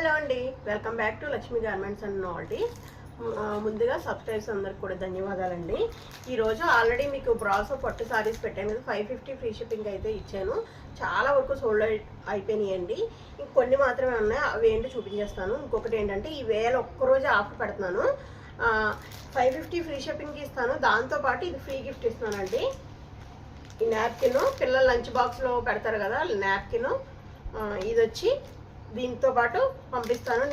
Hello అండి. Welcome back to Lakshmi garments and novelties. ముందుగా subscribers అందరికి కూడా ధన్యవాదాలండి. ఈరోజు ఆల్రెడీ మీకు బ్రాసో పట్టు సారీస్ పెట్టాను కదా ఫైవ్ ఫిఫ్టీ ఫ్రీ షిప్పింగ్ అయితే ఇచ్చాను. చాలా వరకు సోల్డ్ అయిపోయినాయండి. ఇంకొన్ని మాత్రమే ఉన్నాయి అవి ఏంటో చూపించేస్తాను. ఇంకొకటి ఏంటంటే ఈ వేల ఒక్కరోజు ఆఫర్ పెడుతున్నాను. ఫైవ్ ఫిఫ్టీ ఫ్రీ షిప్పింగ్కి ఇస్తాను. దాంతోపాటు ఇది ఫ్రీ గిఫ్ట్ ఇస్తున్నానండి. ఈ నాప్కిన్ పిల్లల లంచ్ బాక్స్లో పెడతారు కదా నాప్కిన్. ఇది వచ్చి దీంతో పాటు పంపిస్తాను.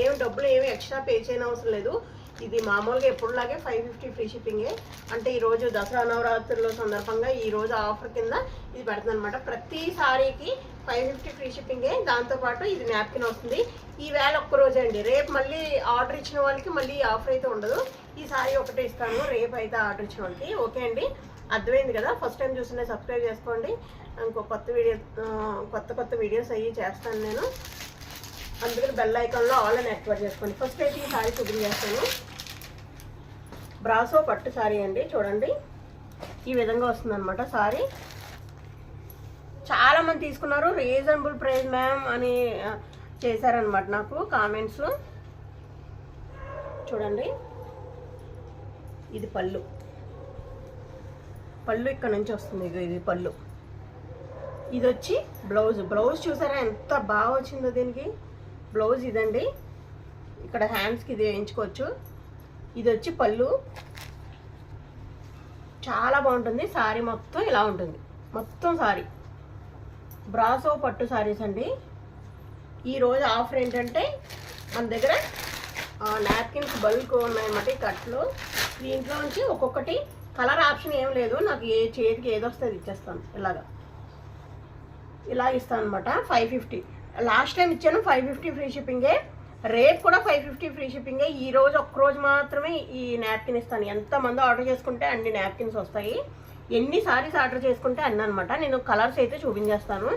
ఏం డబ్బులు ఏమి ఎక్స్ట్రా పే చేయని అవసరం లేదు. ఇది మామూలుగా ఎప్పుడులాగే ఫైవ్ ఫిఫ్టీ ఫ్రీ షిప్పింగే. అంటే ఈరోజు దసరా నవరాత్రుల సందర్భంగా ఈ రోజు ఆఫర్ కింద ఇది పెడుతుంది అనమాట ప్రతి సారీకి ఫైవ్ ఫిఫ్టీ ఫ్రీ షిప్పింగే. దాంతోపాటు ఇది నాప్కిన్ వస్తుంది. ఈ వేళ ఒక్క రోజే అండి. రేపు మళ్ళీ ఆర్డర్ ఇచ్చిన వాళ్ళకి మళ్ళీ ఆఫర్ అయితే ఉండదు. ఈ సారీ ఒకటే ఇస్తాను. రేపు అయితే ఆర్డర్ ఇచ్చిన వాళ్ళకి. ఓకే అండి. అర్థమైంది కదా? ఫస్ట్ టైం చూస్తుంటే సబ్స్క్రైబ్ చేసుకోండి. ఇంకో కొత్త వీడియో కొత్త కొత్త వీడియోస్ అవి చేస్తాను నేను. అందుకని బెల్ ఐకాన్లో ఆల్ అని యాక్టివేట్ చేసుకోండి. ఫస్ట్ అయితే ఈ సారీ చూపింగ్ చేస్తాను. బ్రాసో పట్టు సారీ అండి చూడండి. ఈ విధంగా వస్తుందన్నమాట శారీ సారీ తీసుకున్నారు రీజనబుల్ ప్రైస్ మ్యామ్ అని చేశారనమాట నాకు కామెంట్స్ చూడండి. ఇది పళ్ళు. పళ్ళు ఇక్కడ నుంచి వస్తుంది ఇది పళ్ళు. ఇది వచ్చి బ్లౌజ్ బ్లౌజ్ చూసారా ఎంత బాగా వచ్చిందో దీనికి? బ్లౌజ్ ఇదండి. ఇక్కడ హ్యాండ్స్కి ఇది వేయించుకోవచ్చు. ఇది వచ్చి పళ్ళు. చాలా బాగుంటుంది. సారీ మొత్తం ఇలా ఉంటుంది. మొత్తం సారీ. బ్రాసో పట్టు సారీస్ అండి. ఈరోజు ఆఫర్ ఏంటంటే మన దగ్గర నాప్కిన్స్ బల్క్ ఉన్నాయన్నమాట ఈ కట్లు. దీంట్లో నుంచి ఒక్కొక్కటి కలర్ ఆప్షన్ ఏం లేదు. నాకు ఏ చేతికి ఏదొస్తే ఇచ్చేస్తాను. ఇలాగా. ఇలా ఇస్తాను అనమాట ఫైవ్ ఫిఫ్టీ లాస్ట్ టైం ఇచ్చాను ఫైవ్ ఫిఫ్టీ ఫ్రీ షిప్పింగే. రేపు కూడా ఫైవ్ ఫిఫ్టీ ఫ్రీ షిప్పింగే. ఈ రోజు ఒక్కరోజు మాత్రమే ఈ నాప్కిన్ ఇస్తాను. ఎంతమంది ఆర్డర్ చేసుకుంటే అన్ని నాప్కిన్స్ వస్తాయి. ఎన్ని సారీస్ ఆర్డర్ చేసుకుంటే అన్న అనమాట నేను కలర్స్ అయితే చూపించేస్తాను.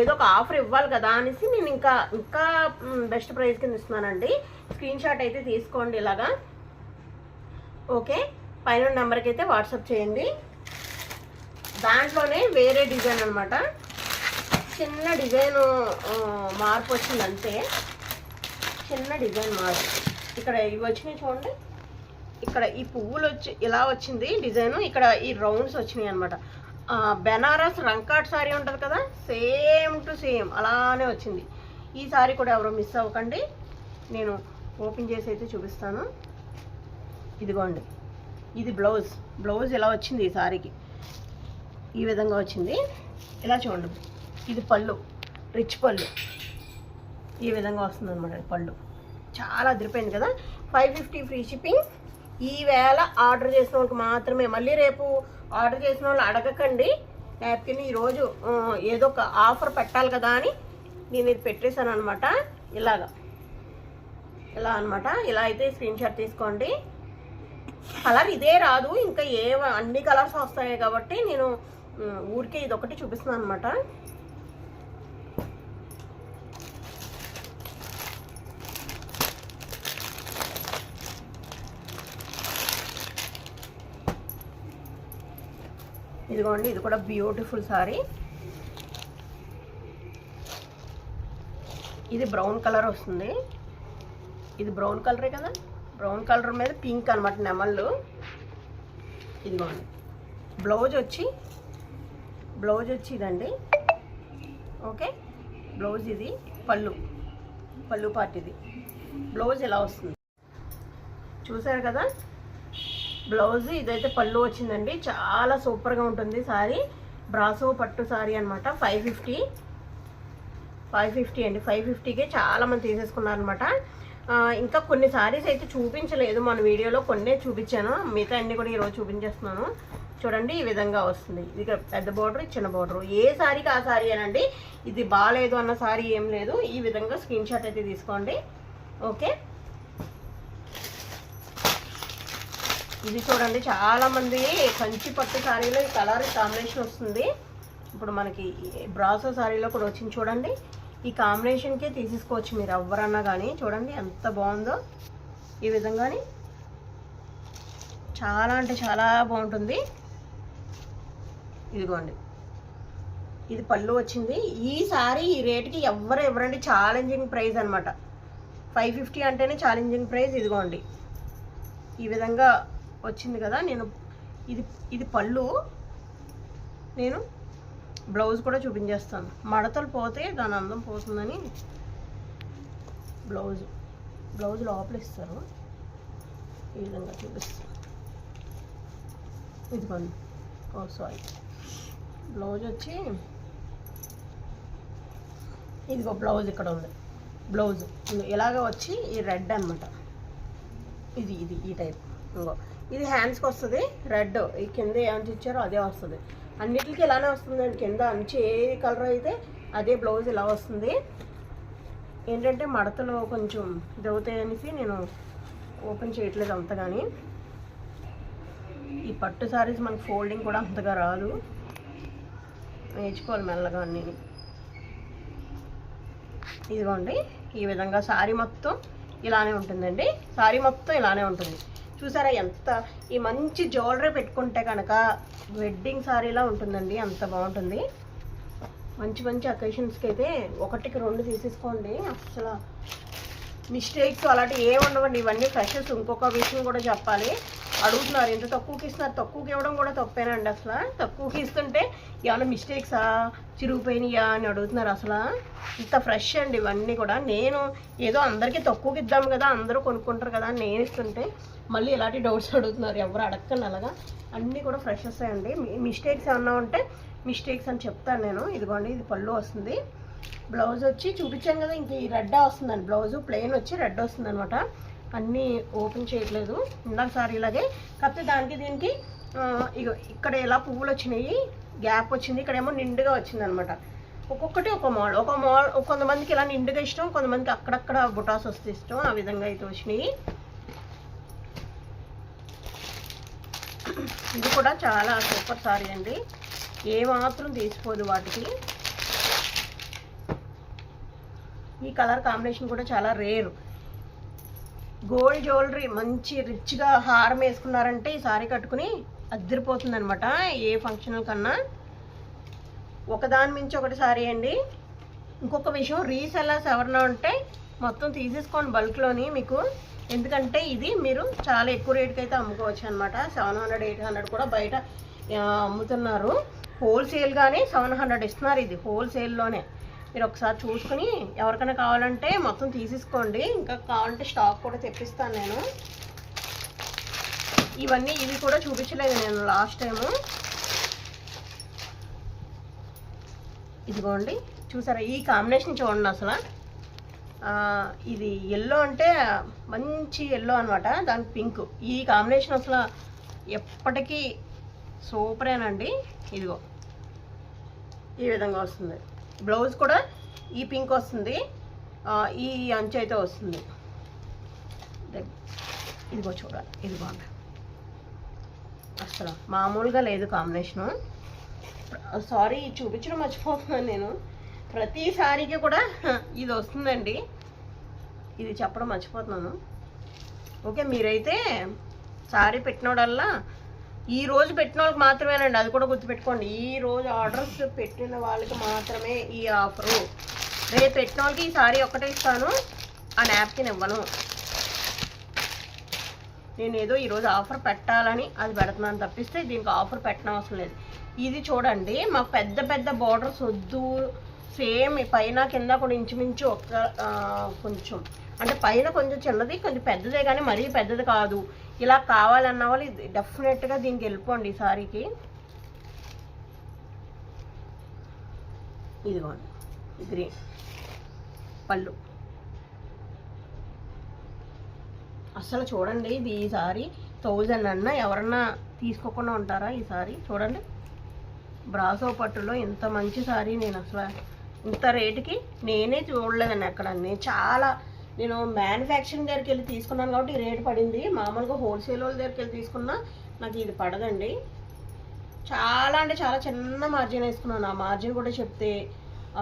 ఏదో ఒక ఆఫర్ ఇవ్వాలి కదా అనేసి నేను ఇంకా ఇంకా బెస్ట్ ప్రైస్ కింద ఇస్తున్నానండి. స్క్రీన్ షాట్ అయితే తీసుకోండి ఇలాగా. ఓకే. పైన నెంబర్కి అయితే వాట్సాప్ చేయండి. దాంట్లోనే వేరే డిజైన్ అనమాట చిన్న డిజైన్ మార్పు వచ్చింది అంతే. చిన్న డిజైన్ మార్పు. ఇక్కడ ఇవి వచ్చినాయి చూడండి. ఇక్కడ ఈ పువ్వులు వచ్చి ఇలా వచ్చింది డిజైన్. ఇక్కడ ఈ రౌండ్స్ వచ్చినాయి అనమాట బెనారస్ రంకాట్ శారీ ఉంటుంది కదా? సేమ్ టు సేమ్ అలానే వచ్చింది. ఈ సారీ కూడా ఎవరో మిస్ అవ్వకండి. నేను ఓపెన్ చేసి అయితే చూపిస్తాను. ఇదిగోండి. ఇది బ్లౌజ్. బ్లౌజ్ ఇలా వచ్చింది ఈ శారీకి ఈ విధంగా వచ్చింది. ఇలా చూడండి. ఇది పళ్ళు రిచ్ పళ్ళు. ఈ విధంగా వస్తుంది అనమాట పళ్ళు. చాలా అదిరిపోయింది కదా? ఫైవ్ ఫిఫ్టీ ఫ్రీ షిప్పింగ్ ఈవేళ ఆర్డర్ చేసిన వాళ్ళకి మాత్రమే. మళ్ళీ రేపు ఆర్డర్ చేసిన వాళ్ళు అడగకండి. నాప్కిన్ ఈరోజు ఏదో ఒక ఆఫర్ పెట్టాలి కదా అని నేను ఇది పెట్టేశాను అనమాట ఇలాగా. ఇలా అన్నమాట. ఇలా అయితే స్క్రీన్ షాట్ తీసుకోండి. కలర్ ఇదే రాదు. ఇంకా ఏ అన్ని కలర్స్ వస్తాయి కాబట్టి నేను ఊరికే ఇది ఒకటి చూపిస్తున్నాను అనమాట ఇదిగోండి ఇది కూడా బ్యూటిఫుల్ సారీ ఇది బ్రౌన్ కలర్ వస్తుంది. ఇది బ్రౌన్ కలరే కదా? బ్రౌన్ కలర్ మీద పింక్ అనమాట నెమళ్ళు. ఇదిగోండి. బ్లౌజ్ వచ్చి బ్లౌజ్ వచ్చి ఇదండి. ఓకే బ్లౌజ్ ఇది పళ్ళు. పళ్ళు పార్ట్ ఇది. బ్లౌజ్ ఎలా వస్తుంది? చూసారు కదా? బ్లౌజ్ ఇదైతే పళ్ళు వచ్చిందండి. చాలా సూపర్గా ఉంటుంది సారీ. బ్రాసో పట్టు సారీ అనమాట ఫైవ్ ఫిఫ్టీ. ఫైవ్ ఫిఫ్టీ అండి. ఫైవ్ ఫిఫ్టీకే చాలా మంది తీసేసుకున్నారనమాట ఇంకా కొన్ని సారీస్ అయితే చూపించలేదు. మన వీడియోలో కొన్నే చూపించాను. మిగతా అన్ని కూడా ఈరోజు చూపించేస్తున్నాను. చూడండి ఈ విధంగా వస్తుంది. ఇది పెద్ద బార్డర్ చిన్న బార్డర్. ఏ సారీకి ఆ సారీ అనండి? ఇది బాగాలేదు అన్న సారీ ఏం లేదు. ఈ విధంగా స్క్రీన్ షాట్ అయితే తీసుకోండి. ఓకే? ఇది చూడండి చాలామంది కంచి పట్టు శారీలో ఈ కలర్ కాంబినేషన్ వస్తుంది. ఇప్పుడు మనకి బ్రాసో శారీలో కూడా వచ్చింది చూడండి. ఈ కాంబినేషన్కే తీసేసుకోవచ్చు మీరు ఎవరన్నా కానీ చూడండి ఎంత బాగుందో. ఈ విధంగానే చాలా అంటే చాలా బాగుంటుంది. ఇదిగోండి. ఇది పళ్ళు వచ్చింది. ఈసారి ఈ రేట్కి ఎవ్వరు ఎవరండి ఛాలెంజింగ్ ప్రైస్ అనమాట ఫైవ్ ఫిఫ్టీ అంటేనే ఛాలెంజింగ్ ప్రైస్ ఇదిగోండి. ఈ విధంగా వచ్చింది కదా నేను ఇది ఇది పళ్ళు. నేను బ్లౌజ్ కూడా చూపించేస్తాను. మడతలు పోతే దాని అందం పోతుందని బ్లౌజ్ బ్లౌజ్ లోపల ఇస్తారు. ఈ విధంగా చూపిస్తాను. ఇదిగోండి. ఓ సారీ. బ్లౌజ్ వచ్చి ఇదిగో బ్లౌజ్ ఇక్కడ ఉంది. బ్లౌజ్. ఇలాగ వచ్చి ఈ రెడ్ అనమాట ఇది ఇది ఈ టైప్. ఇంకో ఇది హ్యాండ్స్కి వస్తుంది రెడ్ ఈ కింద ఏమంచి ఇచ్చారో అదే వస్తుంది. అన్నిటికీ ఇలానే వస్తుంది కింద అంచి ఏ కలర్ అయితే అదే బ్లౌజ్ ఇలా వస్తుంది. ఏంటంటే మడతలు కొంచెం ఇది అనేసి నేను ఓపెన్ చేయట్లేదు అంత కానీ ఈ పట్టు సారీస్ మనకి ఫోల్డింగ్ కూడా అంతగా రాదు. నేర్చుకోవాలి మెల్లగా నేను ఇదిగోండి ఈ విధంగా శారీ మొత్తం ఇలానే ఉంటుందండి. శారీ మొత్తం ఇలానే ఉంటుంది. చూసారా ఎంత ఈ మంచి జ్యువెలరీ పెట్టుకుంటే కనుక వెడ్డింగ్ సారీలా ఉంటుందండి అంత బాగుంటుంది. మంచి మంచి అకేషన్స్కి అయితే ఒకటికి రెండు తీసేసుకోండి. అసలు మిస్టేక్స్ అలాంటివి ఏమి ఉండవండి. ఇవన్నీ ఫ్రెషెస్ ఇంకొక విషయం కూడా చెప్పాలి. అడుగుతున్నారు. ఎంత తక్కువకి ఇస్తున్నారు. తక్కువకి ఇవ్వడం కూడా తప్పేనండి అసలు. తక్కువకి ఇస్తుంటే ఏమైనా మిస్టేక్సా చిరిగిపోయినాయా అని అడుగుతున్నారు అసలు. ఇంత ఫ్రెష్ అండి ఇవన్నీ కూడా. నేను ఏదో అందరికీ తక్కువకి ఇద్దాం కదా అందరూ కొనుక్కుంటారు కదా అని నేను ఇస్తుంటే మళ్ళీ ఇలాంటి డౌట్స్ అడుగుతున్నారు? ఎవరు అడగకండి అలాగా? అన్నీ కూడా ఫ్రెషెస్ అండి మిస్టేక్స్ ఏమన్నా ఉంటే మిస్టేక్స్ అని చెప్తాను నేను. ఇదిగోండి ఇది పళ్ళు వస్తుంది. బ్లౌజ్ వచ్చి చూపించాను కదా ఇంక ఈ రెడ్ వస్తుందండి. బ్లౌజ్ ప్లెయిన్ వచ్చి రెడ్ వస్తుంది అనమాట అన్నీ ఓపెన్ చేయట్లేదు. ఇందాకసారి ఇలాగే కాకపోతే దానికి దీనికి ఇగో ఇక్కడ ఎలా పువ్వులు వచ్చినాయి గ్యాప్ వచ్చింది ఇక్కడేమో నిండుగా వచ్చింది అనమాట ఒక్కొక్కటి ఒక మోడల్. ఒక మోడల్ కొంతమందికి ఇలా నిండుగా ఇష్టం కొంతమందికి అక్కడక్కడ బుటాస్ వస్తే ఇష్టం ఆ విధంగా అయితే వచ్చినాయి. ఇది కూడా చాలా సూపర్ సారీ అండి. ఏ మాత్రం తీసిపోదు వాటికి. ఈ కలర్ కాంబినేషన్ కూడా చాలా రేరు. గోల్డ్ జ్యువెలరీ మంచి రిచ్గా హారం వేసుకున్నారంటే ఈ సారీ కట్టుకుని అద్దరిపోతుంది అనమాట ఏ ఫంక్షన్ కన్నా. ఒకదాని మించి ఒకటి సారీ అండి. ఇంకొక విషయం రీసెల్లర్స్ ఎవరన్నా ఉంటే మొత్తం తీసేసుకోండి బల్క్లోని మీకు. ఎందుకంటే ఇది మీరు చాలా ఎక్కువ రేట్కి అయితే అమ్ముకోవచ్చు అనమాట సెవెన్ హండ్రెడ్ ఎయిట్ హండ్రెడ్ కూడా బయట అమ్ముతున్నారు. హోల్సేల్గానే సెవెన్ హండ్రెడ్ ఇస్తున్నారు ఇది హోల్సేల్లోనే మీరు ఒకసారి చూసుకుని ఎవరికైనా కావాలంటే మొత్తం తీసేసుకోండి. ఇంకా కావాలంటే స్టాక్ కూడా తెప్పిస్తాను నేను. ఇవన్నీ ఇవి కూడా చూపించలేదు నేను లాస్ట్ టైము ఇదిగోండి చూసారా? ఈ కాంబినేషన్ చూడండి అసలు. ఇది ఎల్లో అంటే మంచి ఎల్లో అనమాట దాని పింక్ ఈ కాంబినేషన్ అసలు ఎప్పటికీ సూపరేనండి ఇదిగో ఈ విధంగా వస్తుంది. బ్లౌజ్ కూడా ఈ పింక్ వస్తుంది. ఈ అంచు అయితే వస్తుంది. ఇదిగో చూడాలి. ఇది బాగుంది. అసలు మామూలుగా లేదు కాంబినేషను. సారీ చూపించడం మర్చిపోతున్నాను నేను. ప్రతి సారీకి కూడా ఇది వస్తుందండి. ఇది చెప్పడం మర్చిపోతున్నాను. ఓకే మీరైతే సారీ పెట్టినోడల్లా ఈ రోజు పెట్టిన వాళ్ళకి మాత్రమేనండి అది కూడా గుర్తుపెట్టుకోండి. ఈ రోజు ఆర్డర్స్ పెట్టిన వాళ్ళకి మాత్రమే ఈ ఆఫరు. రేపు పెట్టిన వాళ్ళకి ఈ సారీ ఒక్కటే ఇస్తాను ఆ నాప్కిన్ ఇవ్వను. నేను ఏదో ఈరోజు ఆఫర్ పెట్టాలని అది పెడుతున్నాను తప్పిస్తే దీనికి ఆఫర్ పెట్టడం అవసరం లేదు. ఇది చూడండి మాకు పెద్ద పెద్ద బార్డర్స్ వద్దు. సేమ్ పైన కింద కూడా ఇంచుమించు ఒక్క కొంచెం. అంటే పైన కొంచెం చిన్నది కొంచెం పెద్దదే కానీ మరీ పెద్దది కాదు. ఇలా కావాలన్న వాళ్ళు డెఫినెట్గా దీనికి వెళ్ళిపోండి ఈ సారీకి. ఇదిగోండి గ్రీన్ పళ్ళు. అసలు చూడండి ఇది ఈ థౌజండ్ అన్న ఎవరన్నా తీసుకోకుండా ఉంటారా ఈ చూడండి బ్రాసో పట్టులో ఇంత మంచి సారీ నేను అసలు ఇంత రేటుకి నేనే చూడలేదండి అక్కడ నేను చాలా నేను మ్యానుఫ్యాక్చరింగ్ దగ్గరికి వెళ్ళి తీసుకున్నాను కాబట్టి రేట్ రేటు పడింది. మామూలుగా హోల్సేల్ వాళ్ళ దగ్గరికి వెళ్ళి తీసుకున్నా నాకు ఇది పడదండి. చాలా అంటే చాలా చిన్న మార్జిన్ వేసుకున్నాను. ఆ మార్జిన్ కూడా చెప్తే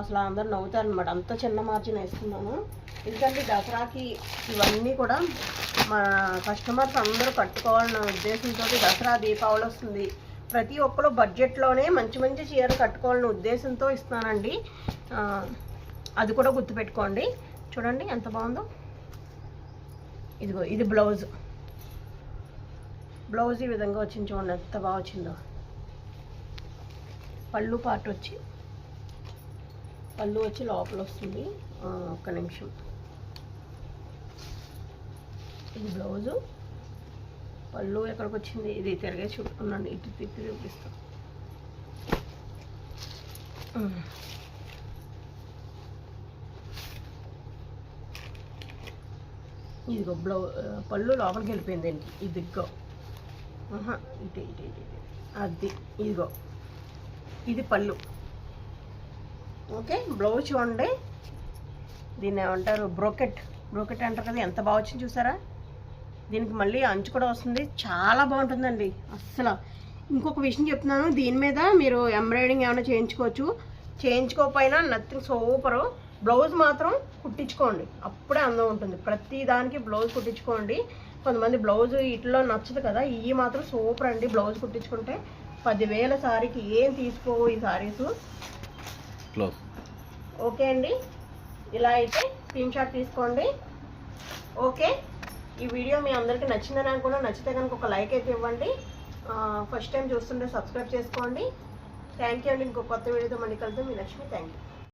అసలు అందరు నవ్వుతారు అనమాట అంత చిన్న మార్జిన్ వేసుకున్నాను. ఎందుకంటే దసరాకి ఇవన్నీ కూడా మా కస్టమర్స్ అందరూ కట్టుకోవాలన్న ఉద్దేశంతో దసరా దీపావళి వస్తుంది. ప్రతి ఒక్కరు బడ్జెట్లోనే మంచి మంచి చీర కట్టుకోవాలనే ఉద్దేశంతో ఇస్తున్నానండి. అది కూడా గుర్తుపెట్టుకోండి. చూడండి ఎంత బాగుందో. ఇదిగో ఇది బ్లౌజ్. బ్లౌజ్ ఈ విధంగా వచ్చింది చూడండి ఎంత బాగా వచ్చిందో. పళ్ళు పార్ట్ వచ్చి పళ్ళు వచ్చి లోపల వస్తుంది. ఒక్క నిమిషం. ఇది బ్లౌజు. పళ్ళు ఎక్కడికి వచ్చింది? ఇది తిరిగే చూపుతున్నాను ఇటు తిప్పి చూపిస్తాం. ఇదిగో బ్లౌ పళ్ళు లోపలికి వెళ్ళిపోయిందండి ఇదిగో. ఇటు ఇటు ఇటు. అది ఇదిగో. ఇది పళ్ళు. ఓకే బ్లౌజ్ చూడండి దీన్ని ఏమంటారు? బ్రోకెట్. బ్రోకెట్ అంటారు కదా ఎంత బాగా వచ్చింది చూసారా? దీనికి మళ్ళీ అంచు కూడా వస్తుంది. చాలా బాగుంటుందండి. అస్సలు. ఇంకొక విషయం చెప్తున్నాను. దీని మీద మీరు ఎంబ్రాయిడింగ్ ఏమైనా చేయించుకోవచ్చు. చేయించుకోకపోయినా నథింగ్ సూపరు. బ్లౌజ్ మాత్రం కుట్టించుకోండి. అప్పుడే అందం ఉంటుంది. ప్రతి దానికి బ్లౌజ్ కుట్టించుకోండి. కొంతమంది బ్లౌజ్ ఇట్లో నచ్చదు కదా ఇవి మాత్రం సూపర్ అండి బ్లౌజ్ కుట్టించుకుంటే. పదివేల సారీకి ఏం తీసుకోవు ఈ సారీస్? ఓకే అండి. ఇలా అయితే స్క్రీన్ షాట్ తీసుకోండి. ఓకే. ఈ వీడియో మీ అందరికీ నచ్చిందని అనుకున్నా నచ్చితే కనుక ఒక లైక్ అయితే ఇవ్వండి. ఫస్ట్ టైం చూస్తుంటే సబ్స్క్రైబ్ చేసుకోండి. థ్యాంక్ యూ అండి. ఇంకో కొత్త వీడియోతో మళ్ళీ కలుద్దాం. మీ లక్ష్మి థ్యాంక్ యూ.